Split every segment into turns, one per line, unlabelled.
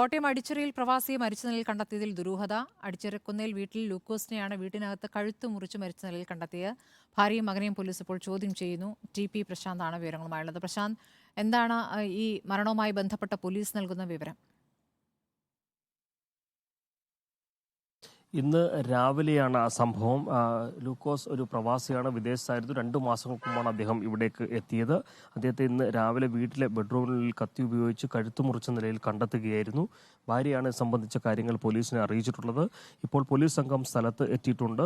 കോട്ടയം അടിച്ചിറയിൽ പ്രവാസിയെ മരിച്ച നിലയിൽ കണ്ടെത്തിയതിൽ ദുരൂഹത. അടിച്ചിറക്കുന്നേൽ വീട്ടിൽ ലൂക്കോസിനെയാണ് വീട്ടിനകത്ത് കഴുത്ത് മുറിച്ച് മരിച്ച നിലയിൽ കണ്ടെത്തിയത്. ഭാര്യയും മകനെയും പോലീസ് ഇപ്പോൾ ചോദ്യം ചെയ്യുന്നു. ടി പി പ്രശാന്താണ് വിവരങ്ങളുമായുള്ളത്. പ്രശാന്ത് എന്താണ് ഈ മരണവുമായി ബന്ധപ്പെട്ട പോലീസ് നൽകുന്ന വിവരം?
ഇന്ന് രാവിലെയാണ് ആ സംഭവം. ലൂക്കോസ് ഒരു പ്രവാസിയാണ് വിദേശത്തായിരുന്നു. രണ്ടു മാസങ്ങൾക്ക് മുമ്പാണ് അദ്ദേഹം ഇവിടേക്ക് എത്തിയത്. അദ്ദേഹത്തെ ഇന്ന് രാവിലെ വീട്ടിലെ ബെഡ്റൂമിൽ കത്തി ഉപയോഗിച്ച് കഴുത്തു മുറിച്ച നിലയിൽ കണ്ടെത്തുകയായിരുന്നു. ഭാര്യയാണ് സംബന്ധിച്ച കാര്യങ്ങൾ പോലീസിനെ അറിയിച്ചിട്ടുള്ളത്. ഇപ്പോൾ പോലീസ് സംഘം സ്ഥലത്ത് എത്തിയിട്ടുണ്ട്.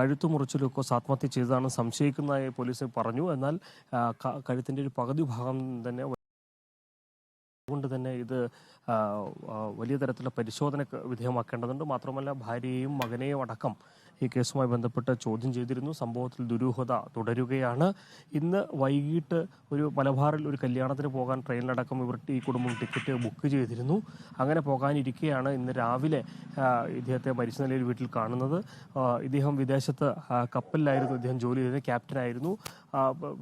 കഴുത്തു മുറിച്ച് ലൂക്കോസ് ആത്മഹത്യ ചെയ്തതാണ് സംശയിക്കുന്നതായി പോലീസ് പറഞ്ഞു. എന്നാൽ കഴുത്തിന്റെ ഒരു പകുതി ഭാഗം തന്നെ അതുകൊണ്ട് തന്നെ ഇത് വലിയ തരത്തിലുള്ള പരിശോധനയ്ക്ക് വിധേയമാക്കേണ്ടതുണ്ട്. മാത്രമല്ല ഭാര്യയെയും മകനെയും അടക്കം ഈ കേസുമായി ബന്ധപ്പെട്ട് ചോദ്യം ചെയ്തിരുന്നു. സംഭവത്തിൽ ദുരൂഹത തുടരുകയാണ്. ഇന്ന് വൈകിട്ട് ഒരു മലബാറിൽ ഒരു കല്യാണത്തിന് പോകാൻ ട്രെയിനിലടക്കം ഇവർ ഈ കുടുംബം ടിക്കറ്റ് ബുക്ക് ചെയ്തിരുന്നു. അങ്ങനെ പോകാനിരിക്കെയാണ് ഇന്ന് രാവിലെ ഇദ്ദേഹത്തെ മരിച്ച നിലയിൽ വീട്ടിൽ കാണുന്നത്. ഇദ്ദേഹം വിദേശത്ത് കപ്പലിലായിരുന്നു ഇദ്ദേഹം ജോലി ചെയ്തത് ക്യാപ്റ്റനായിരുന്നു.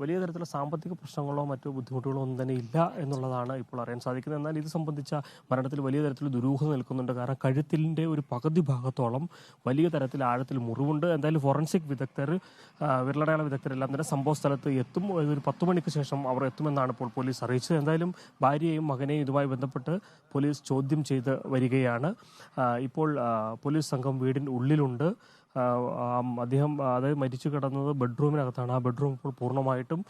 വലിയ തരത്തിലുള്ള സാമ്പത്തിക പ്രശ്നങ്ങളോ മറ്റു ബുദ്ധിമുട്ടുകളോ ഒന്നും തന്നെ ഇല്ല എന്നുള്ളതാണ് ഇപ്പോൾ അറിയാൻ സാധിക്കുന്നത്. എന്നാൽ ഇത് സംബന്ധിച്ച മരണത്തിൽ വലിയ തരത്തിൽ ദുരൂഹത നിൽക്കുന്നുണ്ട്. കാരണം കഴുത്തിന്റെ ഒരു പകുതി ഭാഗത്തോളം വലിയ തരത്തിൽ ആഴത്തിൽ മുറിവുണ്ട്. എന്തായാലും ഫോറൻസിക് വിദഗ്ധർ വിരലടയാള വിദഗ്ധരെല്ലാം തന്നെ സംഭവ സ്ഥലത്ത് എത്തും. ഒരു പത്ത് മണിക്ക് ശേഷം അവർ എത്തുമെന്നാണ് ഇപ്പോൾ പോലീസ് അറിയിച്ചത്. എന്തായാലും ഭാര്യയെയും മകനെയും ഇതുമായി ബന്ധപ്പെട്ട് പോലീസ് ചോദ്യം ചെയ്ത് വരികയാണ്. ഇപ്പോൾ പോലീസ് സംഘം വീടിന് ഉള്ളിലുണ്ട്. അദ്ദേഹം അതായത് മരിച്ചു കിടന്നത് ബെഡ്റൂമിനകത്താണ്. ആ ബെഡ്റൂം ഇപ്പോൾ പൂർണമായിട്ടും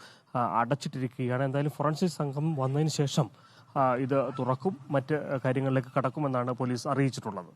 അടച്ചിട്ടിരിക്കുകയാണ്. എന്തായാലും ഫോറൻസിക് സംഘം വന്നതിന് ശേഷം ഇത് തുറക്കും മറ്റ് കാര്യങ്ങളിലേക്ക് കടക്കുമെന്നാണ് പോലീസ് അറിയിച്ചിട്ടുള്ളത്.